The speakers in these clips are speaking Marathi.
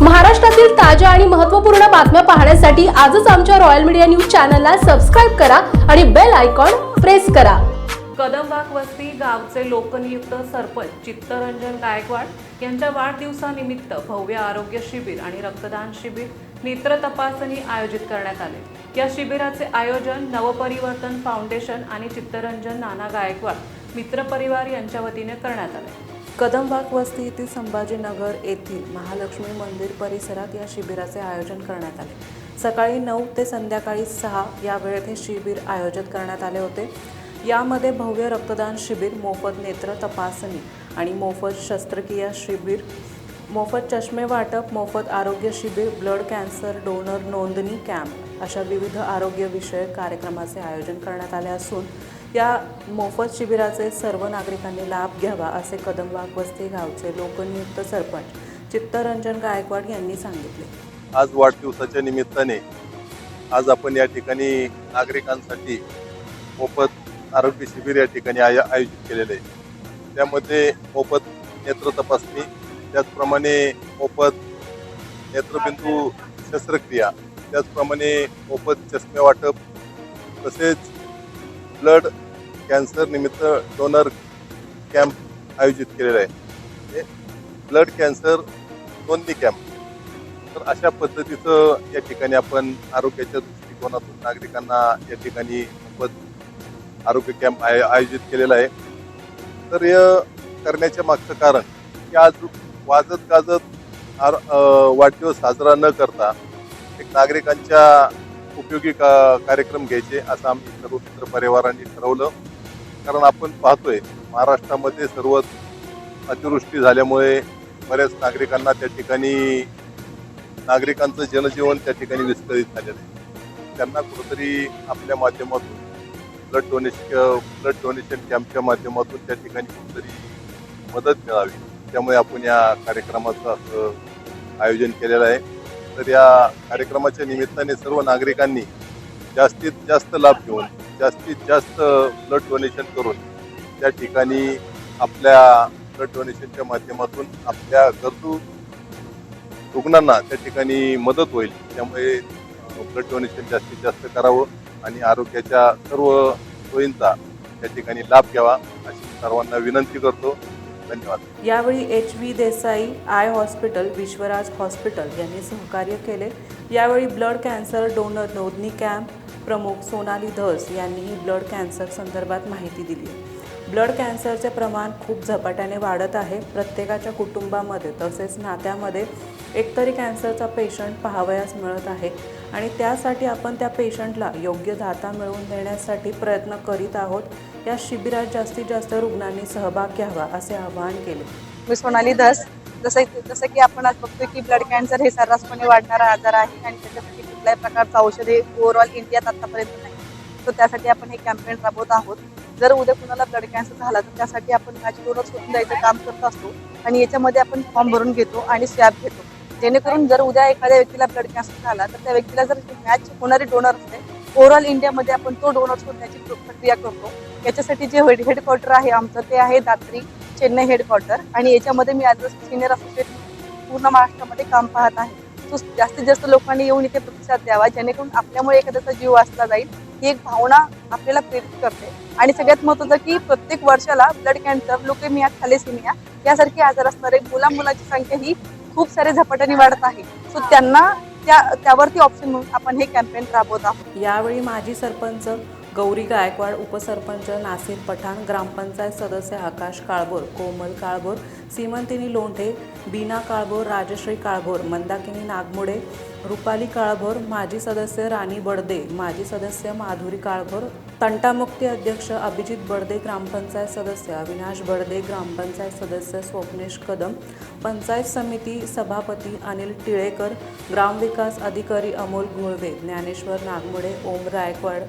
महाराष्ट्रातील ताज्या आणि महत्त्वपूर्ण बातम्या पाहण्यासाठी आजच आमच्या रॉयल मीडिया न्यूज चॅनलला सबस्क्राईब करा आणि बेल आयकॉन प्रेस करा. कदमबाग वस्ती गावचे लोकनियुक्त सरपंच चित्तरंजन गायकवाड यांच्या वाढदिवसानिमित्त भव्य आरोग्य शिबिर आणि रक्तदान शिबिर नेत्र तपासणी आयोजित करण्यात आले. या शिबिराचे आयोजन नवपरिवर्तन फाउंडेशन आणि चित्तरंजन नाना गायकवाड मित्रपरिवार यांच्या वतीने करण्यात आले. कदमबाग वस्ती येथील संभाजीनगर येथील महालक्ष्मी मंदिर परिसरात या शिबिराचे आयोजन करण्यात आले. सकाळी नऊ ते संध्याकाळी सहा या वेळेत हे शिबिर आयोजित करण्यात आले होते. यामध्ये भव्य रक्तदान शिबिर मोफत नेत्र तपासणी आणि मोफत शस्त्रक्रिया शिबिर मोफत चष्मे वाटप मोफत आरोग्य शिबिर ब्लड कॅन्सर डोनर नोंदणी कॅम्प अशा विविध आरोग्यविषयक कार्यक्रमाचे आयोजन करण्यात आले असून या मोफत शिबिराचे सर्व नागरिकांनी लाभ घ्यावा असे कदमबाग वस्ती गावचे लोकनियुक्त सरपंच चित्तरंजन गायकवाड यांनी सांगितले. आज वाढदिवसाच्या निमित्ताने आज आपण या ठिकाणी नागरिकांसाठी मोफत आरोग्य शिबिर या ठिकाणी आय आयोजित केलेले आहे. त्यामध्ये मोफत नेत्र तपासणी त्याचप्रमाणे मोफत नेत्रबिंदू शस्त्रक्रिया त्याचप्रमाणे मोफत चष्मे वाटप तसेच ब्लड कॅन्सर निमित्त डोनर कॅम्प आयोजित केलेला आहे. ब्लड कॅन्सर नोंदणी कॅम्प. तर अशा पद्धतीचं या ठिकाणी आपण आरोग्याच्या दृष्टिकोनातून नागरिकांना या ठिकाणी मोफत आरोग्य कॅम्प आय आयोजित केलेला आहे. तर या करण्याच्या मागचं कारण की आज वाजत गाजत आर वाढदिवस साजरा न करता एक नागरिकांच्या उपयोगी का कार्यक्रम घ्यायचे असं आम्ही सर्व मित्र परिवारांनी ठरवलं. कारण आपण पाहतोय महाराष्ट्रामध्ये सर्व अतिवृष्टी झाल्यामुळे बऱ्याच नागरिकांना त्या ठिकाणी नागरिकांचं जनजीवन त्या ठिकाणी विस्कळीत झालेलं आहे. त्यांना कुठंतरी आपल्या माध्यमातून ब्लड डोनेशन ब्लड डोनेशन कॅम्पच्या माध्यमातून त्या ठिकाणी कुठंतरी मदत मिळावी. त्यामुळे आपण या कार्यक्रमाचं असं आयोजन केलेलं आहे. तर या कार्यक्रमाच्या निमित्ताने सर्व नागरिकांनी जास्तीत जास्त लाभ घेऊन जास्तीत जास्त ब्लड डोनेशन करून त्या ठिकाणी आपल्या ब्लड डोनेशनच्या माध्यमातून आपल्या गरजू रुग्णांना त्या ठिकाणी मदत होईल. त्यामुळे ब्लड डोनेशन जास्तीत जास्त करावं आणि आरोग्याच्या सर्व सोयींचा त्या ठिकाणी लाभ घ्यावा अशी सर्वांना विनंती करतो. धन्यवाद. यावेळी H V Desai eye hospital Vishwaraj hospital यांनी सहकार्य केले. यावेळी ब्लड कॅन्सर डोनर नोंदणी कॅम्प प्रमुख सोनाली धस यांनीही ब्लड कॅन्सर संदर्भात माहिती दिली. ब्लड कॅन्सरचे प्रमाण खूप झपाट्याने वाढत आहे. प्रत्येकाच्या कुटुंबामध्ये तसेच नात्यामध्ये एकतरी कॅन्सरचा पेशंट पाहावयास मिळत आहे आणि त्यासाठी आपण त्या पेशंटला योग्य दाता मिळवून देण्यासाठी प्रयत्न करीत आहोत. या शिबिरात जास्तीत जास्त रुग्णांनी सहभाग घ्यावा असे आवाहन केले. मी सोनाली धस जसं जसं की आपण आज बघतोय की ब्लड कॅन्सर हे सर्रासपणे वाढणारा आजार आहे आणि त्याच्यासाठी कुठल्याही प्रकारचं औषधे ओव्हरऑल इंडियात आतापर्यंत नाही. तर त्यासाठी आपण हे कॅम्पेन राबवत आहोत. जर उद्या कुणाला ब्लड कॅन्सर झाला तर त्यासाठी आपण मॅच डोनर होऊन जायचं काम करत असतो आणि याच्यामध्ये आपण फॉर्म भरून घेतो आणि स्वॅब घेतो. जेणेकरून जर उद्या एखाद्या व्यक्तीला ब्लड कॅन्सर झाला तर त्या व्यक्तीला जर मॅच होणारे डोनर असते ओव्हरऑल इंडियामध्ये आपण तो डोनर शोधण्याची प्रक्रिया करतो. याच्यासाठी जे हेड हेडक्वार्टर आहे आमचं ते आहे दात्री चेन्नई हेडक्वार्टर आणि याच्यामध्ये मी ॲज अ सिनियर असोसिएट पूर्ण महाराष्ट्रामध्ये काम पाहत आहे. तो जास्तीत जास्त लोकांनी येऊन इथे प्रतिसाद द्यावा जेणेकरून आपल्यामुळे एखाद्याचा जीव वाचला जाईल. ही एक भावना आपल्याला प्रेरित करते. आणि सगळ्यात महत्त्वाचं की प्रत्येक वर्षाला ब्लड कॅन्सर लोकेमिया थॅलेसिमिया यासारखे आजार असणारे मुला मुलाची संख्या ही खूप सारे झपाट्याने वाढत आहे. सो त्यांना त्या त्यावरती ऑप्शन म्हणून आपण हे कॅम्पेन राबवत आहोत. यावेळी माजी सरपंच गौरी गायकवाड उपसरपंच नासिर पठाण ग्रामपंचायत सदस्य आकाश काळभोर कोमल काळभोर सीमंतिनी लोंढे बीना काळभोर राजश्री काळभोर मंदाकिनी नागमोडे रुपाली काळभोर माजी सदस्य राणी बडदे माजी सदस्य माधुरी काळभोर तंटामुक्ती अध्यक्ष अभिजित बडदे ग्रामपंचायत सदस्य अविनाश बडदे ग्रामपंचायत सदस्य स्वप्नेश कदम पंचायत समिती सभापती अनिल टिळेकर ग्रामविकास अधिकारी अमोल घोळवे ज्ञानेश्वर नागमोडे ओम रायकवाड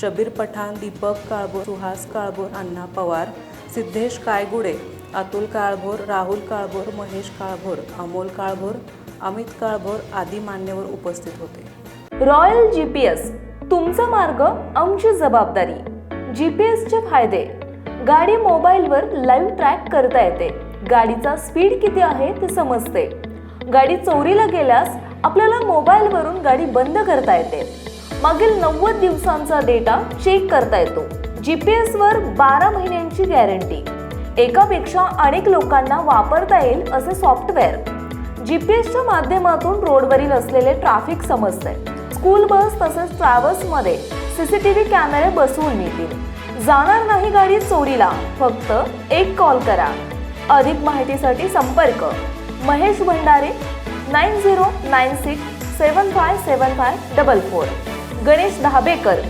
शबीर पठाण दीपक काळभोर सुहास काळभोर अण्णा पवार सिद्धेश कायगुडे अतुल काळभोर राहुल काळभोर महेश काळभोर अमोल काळभोर अमित काळभोर आदी मान्यवर उपस्थित होते. रॉयल जी पी एस तुमचा मार्ग आमची जबाबदारी. जी पी एसचे फायदे. गाडी मोबाईलवर लाईव्ह ट्रॅक करता येते. गाडीचा स्पीड किती आहे ते समजते. गाडी चोरीला गेल्यास आपल्याला मोबाईलवरून गाडी बंद करता येते. मागील नव्वद दिवसांचा डेटा चेक करता येतो. जी पी एसवर बारा महिन्यांची गॅरंटी. एकापेक्षा अनेक लोकांना वापरता येईल असे सॉफ्टवेअर. जी पी एसच्या माध्यमातून रोडवरील असलेले ट्रॅफिक समजते. स्कूल बस तसेच ट्रॅव्हल्समध्ये सी सी टी व्ही कॅमेरे बसवून मिळतील. जाणार नाही गाडी चोरीला फक्त एक कॉल करा. अधिक माहितीसाठी संपर्क. Mahesh Bhandare nine zero nine six seven five seven five double four. Ganesh Dahabekar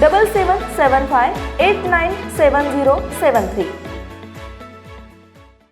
double seven seven five eight nine seven zero seven three.